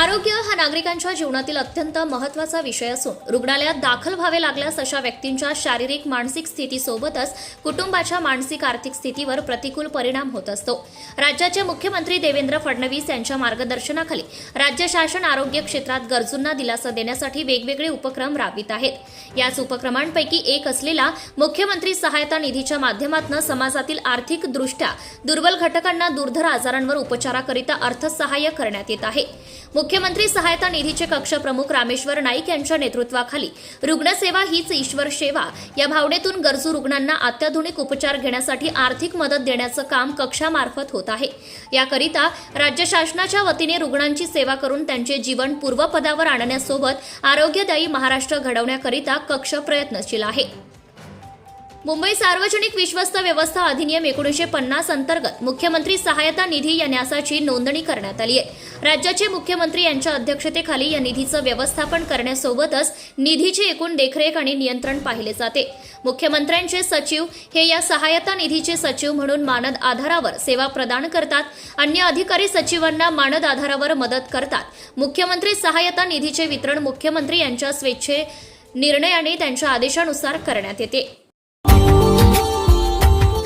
आरोग्य हा नागरिकांच्या जीवनातील अत्यंत महत्त्वाचा विषय असून रुग्णालयात दाखल व्हावे लागल्यास अशा व्यक्तींच्या शारीरिक मानसिक स्थितीसोबतच कुटुंबाच्या मानसिक आर्थिक स्थितीवर प्रतिकूल परिणाम होत असतो. राज्याचे मुख्यमंत्री देवेंद्र फडणवीस यांच्या मार्गदर्शनाखाली राज्य शासन आरोग्य क्षेत्रात गरजूंना दिलासा देण्यासाठी वेगवेगळे उपक्रम राबवित आहेत. याच उपक्रमांपैकी एक असलेला मुख्यमंत्री सहायता निधीच्या माध्यमातून समाजातील आर्थिकदृष्ट्या दुर्बल घटकांना दुर्धर आजारांवर उपचाराकरिता अर्थसहाय्य करण्यात येत आहे. मुख्यमंत्री सहायता निधीचे कक्ष प्रमुख रामेश्वर नाईक यांच्या नेतृत्वाखाली रुग्णसेवा हीच ईश्वर सेवा. या भावनेतून गरजू रुग्णांना अत्याधुनिक उपचार घेण्यासाठी आर्थिक मदत देण्याचं काम कक्षामार्फत होत आहे. याकरिता राज्य शासनाच्या वतीने रुग्णांची सेवा करून त्यांचे जीवन पूर्वपदावर आणण्यासोबत आरोग्यदायी महाराष्ट्र घडवण्याकरिता कक्ष प्रयत्नशील आहे. मुंबई सार्वजनिक विश्वस्त व्यवस्था अधिनियम एकोणीसशे पन्नास अंतर्गत मुख्यमंत्री सहायता निधी या न्यासाची नोंदणी करण्यात आली आहे. राज्याचे मुख्यमंत्री यांच्या अध्यक्षतेखाली या निधीचं व्यवस्थापन करण्यासोबतच निधीची एकूण देखरेख आणि नियंत्रण पाहिले जाते. मुख्यमंत्र्यांचे सचिव हे या सहायता निधीचे सचिव म्हणून मानद आधारावर सेवा प्रदान करतात. अन्य अधिकारी सचिवांना मानद आधारावर मदत करतात. मुख्यमंत्री सहायता निधीचे वितरण मुख्यमंत्री यांच्या स्वेच्छे निर्णयाने त्यांच्या आदेशानुसार करण्यात येते.